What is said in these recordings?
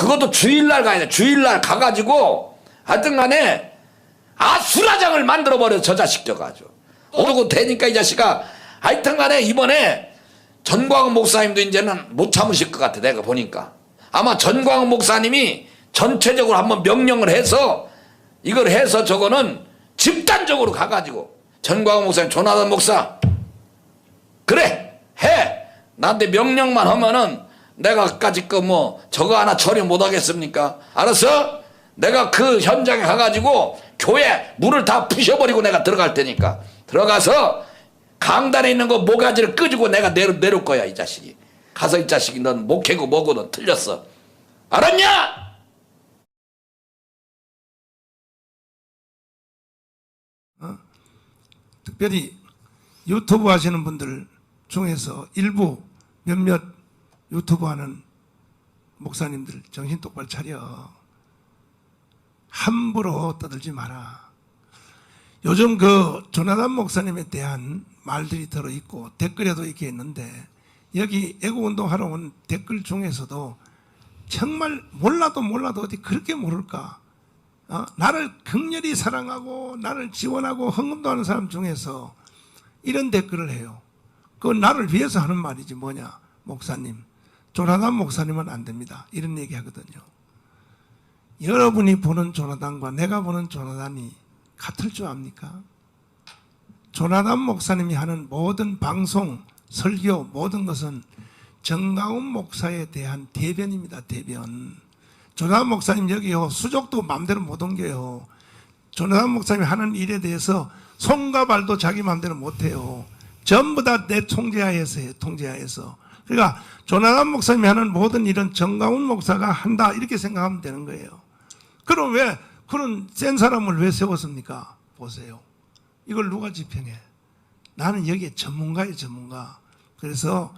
그것도 주일날 가야 돼. 주일날 가가지고 하여튼 간에 아수라장을 만들어버려 저 자식 아주. 오르고 되니까 이 자식아 하여튼 간에 이번에 전광훈 목사님도 이제는 못 참으실 것 같아 내가 보니까 아마 전광훈 목사님이 전체적으로 한번 명령을 해서 이걸 해서 저거는 집단적으로 가가지고 전광훈 목사님 조나단 목사 그래 해 나한테 명령만 하면은 내가 까짓 거뭐 저거 하나 처리 못 하겠습니까? 알았어? 내가 그 현장에 가가지고 교회 문을 다 부셔버리고 내가 들어갈 테니까. 들어가서 강단에 있는 거 모가지를 끄주고 내가 내려, 내릴 거야 이 자식이. 가서 이 자식이 넌 목해고 뭐고 넌 틀렸어. 알았냐? 특별히 유튜브 하시는 분들 중에서 일부 몇몇 유튜브 하는 목사님들 정신 똑바로 차려. 함부로 떠들지 마라. 요즘 그 조나단 목사님에 대한 말들이 들어있고 댓글에도 이렇게 있는데 여기 애국운동 하러 온 댓글 중에서도 정말 몰라도 몰라도 어디 그렇게 모를까 어? 나를 극렬히 사랑하고 나를 지원하고 헌금도 하는 사람 중에서 이런 댓글을 해요. 그건 나를 위해서 하는 말이지 뭐냐 목사님 조나단 목사님은 안 됩니다. 이런 얘기 하거든요. 여러분이 보는 조나단과 내가 보는 조나단이 같을 줄 압니까? 조나단 목사님이 하는 모든 방송, 설교, 모든 것은 정가운 목사에 대한 대변입니다. 대변. 조나단 목사님 여기요 수족도 마음대로 못 옮겨요. 조나단 목사님이 하는 일에 대해서 손과 발도 자기 마음대로 못 해요. 전부 다 내 통제하에서 해요. 통제하에서. 그러니까 조나단 목사님이 하는 모든 일은 정가운 목사가 한다 이렇게 생각하면 되는 거예요. 그럼 왜 그런 센 사람을 왜 세웠습니까? 보세요. 이걸 누가 집행해? 나는 여기에 전문가예요, 전문가. 그래서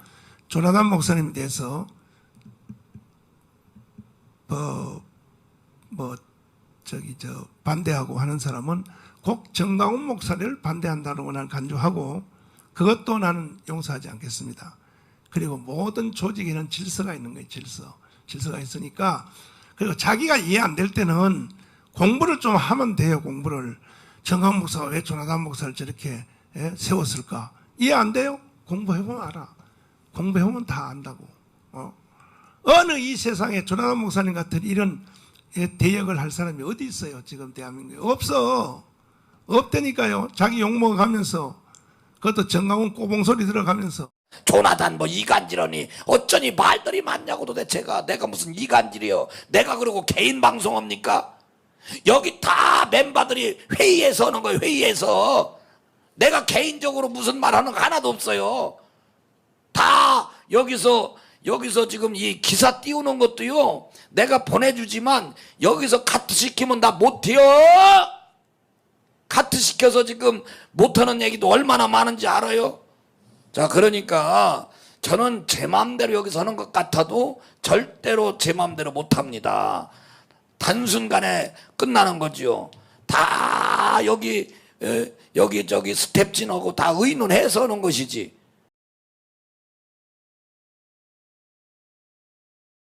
조나단 목사님에 대해서 뭐, 뭐, 저기, 저, 반대하고 하는 사람은 꼭 정강훈 목사를 반대한다고 나는 간주하고 그것도 나는 용서하지 않겠습니다. 그리고 모든 조직에는 질서가 있는 거예요, 질서. 질서가 있으니까 그리고 자기가 이해 안 될 때는 공부를 좀 하면 돼요, 공부를. 정강 목사가 왜 조나단 목사를 저렇게 예, 세웠을까? 이해 안 돼요? 공부해보면 알아. 공부해보면 다 안다고. 어? 어느 이 세상에 조나단 목사님 같은 이런 예, 대역을 할 사람이 어디 있어요? 지금 대한민국에 없어. 없다니까요. 자기 욕먹어 가면서 그것도 정강훈 꼬봉 소리 들어가면서 조나단 뭐 이간질하니 어쩌니 말들이 많냐고 도대체가 내가 무슨 이간질이요 내가 그러고 개인 방송합니까? 여기 다 멤버들이 회의에서 하는 거예요 회의에서. 내가 개인적으로 무슨 말 하는 거 하나도 없어요. 다 여기서 여기서 지금 이 기사 띄우는 것도요 내가 보내주지만 여기서 카트 시키면 나 못해요. 카트 시켜서 지금 못하는 얘기도 얼마나 많은지 알아요 자, 그러니까 저는 제 마음대로 여기서 하는 것 같아도 절대로 제 마음대로 못 합니다. 단순간에 끝나는 거지요. 다 여기 에, 여기 저기 스텝진하고 다 의논해서 하는 것이지.